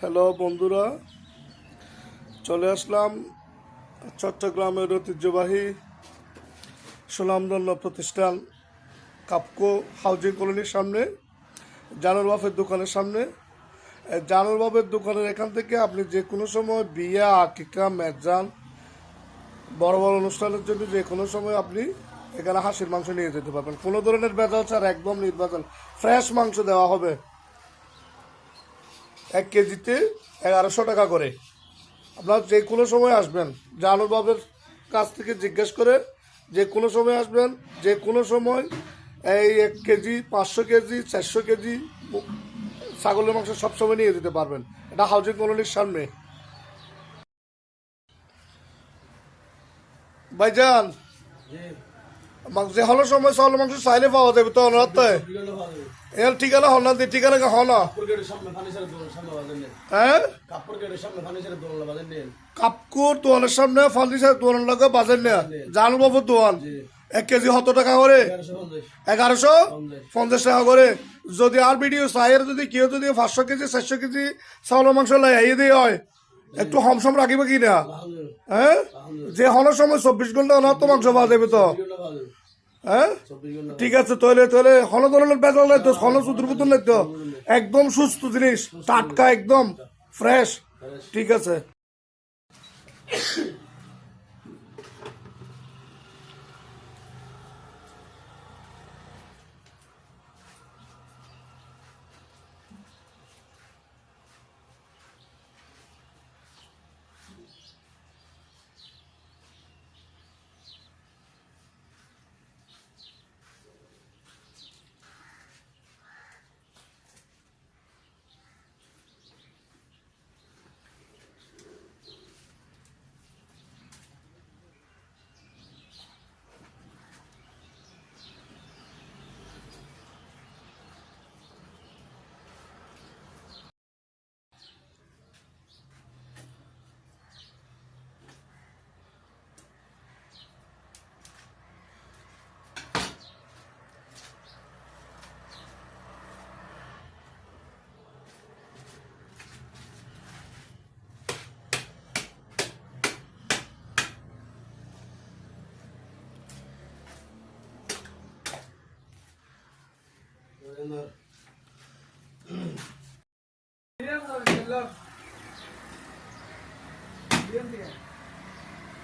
Hello বন্ধুরা, চলে আসলাম চট্টগ্রামের ঐতিহ্যবাহী সুনামধন্য প্রতিষ্ঠান কাপকো হাউজিং কলোনির সামনে জানুর বাফের দোকানের সামনে। জানুর বাফের দোকানের এখান থেকে আপনি যে কোনো সময় বিয়ে, আকিকা, মেজান, বড় বড় অনুষ্ঠানের জন্য যে কোনো সময় আপনি এখানে হাঁসির মাংস নিয়ে যেতে পারবেন। কোনো ধরনের ভেজাল ছাড়া একদম নির্বাচন, ফ্রেশ মাংস দেওয়া হবে। এক কেজিতে এগারোশো টাকা করে। আপনার যে কোনো সময় আসবেন জানুবাবের কাছ থেকে জিজ্ঞেস করে যে কোনো সময় আসবেন, যে কোনো সময় এই এক কেজি, পাঁচশো কেজি, চারশো কেজি ছাগলের মাংস সবসময় নিয়ে যেতে পারবেন। এটা হাউজিং কলোনির সামনে। ভাইজান যে হলো সময় ছাগলের মাংস চাইলে পাওয়া যাবে তো অনার তো এর ঠিকানা হল না দিয়ে ঠিকানা হল। হ্যাঁ? কাপকুর দোয়ানের সামনে ফার্নিচার দোয়ানের লগে বাজার নেয়া জানু বাবুর দোয়ান এক কেজি কত টাকা করে? এগারোশো পঞ্চাশ। টাকা করে। যদি আর ভিডিও চাইয়ের যদি কেউ যদি পাঁচশো কেজি চারশো কেজি চাউলের মাংস লাই এই দিয়ে হয়। একটু হম সম রাখিবে কি না? হ্যাঁ? যে হনের সময় চব্বিশ ঘণ্টা হলে মাংস পাওয়া যাবে তো। হ্যাঁ? ঠিক আছে তৈলে তৈলে হলো ধরনের বেজাল নাই তো হলো সুদূর পুতুল নাই তো। একদম সুস্থ জিনিস, টাটকা একদম ফ্রেশ ঠিক আছে।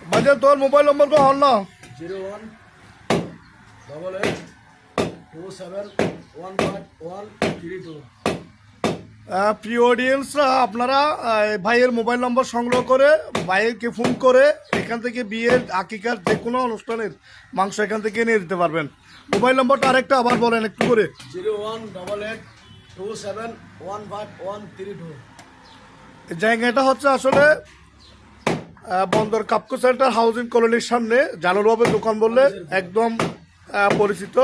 বাজার তোর মোবাইল নম্বর কো হল না zero one double eight two seven one five one three two প্রিয় অডিয়েন্সরা আপনারা ভাইয়ের মোবাইল নম্বর সংগ্রহ করে ভাইয়েরকে ফোন করে এখান থেকে বিয়ের আকিকার যে কোনো অনুষ্ঠানের মাংস এখান থেকে নিয়ে দিতে পারবেন। মোবাইল নম্বরটা আরেকটা আবার বলেন একটু করে। Zero one double eight two seven one five one three two. জায়গাটা হচ্ছে আসলে বন্দর কাপকো সেন্টার হাউজিং কলোনির সামনে জানুল দোকান বললে একদম পরিচিত।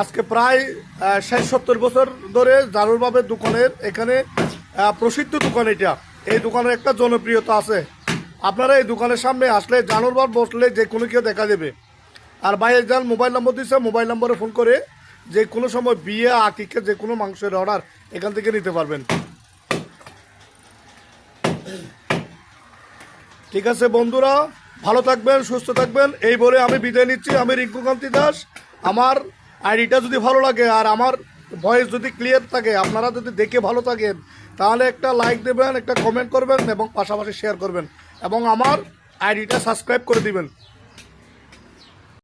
আজকে প্রায় ষাট, সত্তর বছর ধরে জানুর বাবের দোকানের এখানে প্রসিদ্ধ দোকান এটা। এই দোকানের একটা জনপ্রিয়তা আছে। আপনারা এই দোকানের সামনে আসলে জানুর বাব বসলে যে কোনো কেউ দেখা দেবে। আর বাইরের যান মোবাইল নম্বর দিচ্ছে মোবাইল নম্বরে ফোন করে যে কোনো সময় বিয়ে আকিকে যে কোনো মাংসের অর্ডার এখান থেকে নিতে পারবেন। ঠিক আছে বন্ধুরা, ভালো থাকবেন, সুস্থ থাকবেন। এই বলে আমি বিদায় নিচ্ছি। আমি রিঙ্কু কান্তি দাস আমার আইডিটা যদি ভালো লাগে আর আমার ভয়েস যদি ক্লিয়ার থাকে, আপনারা যদি দেখে ভালো থাকেন, তাহলে একটা লাইক দেবেন, একটা কমেন্ট করবেন এবং পাশাপাশি শেয়ার করবেন এবং আমার আইডিটা সাবস্ক্রাইব করে দিবেন।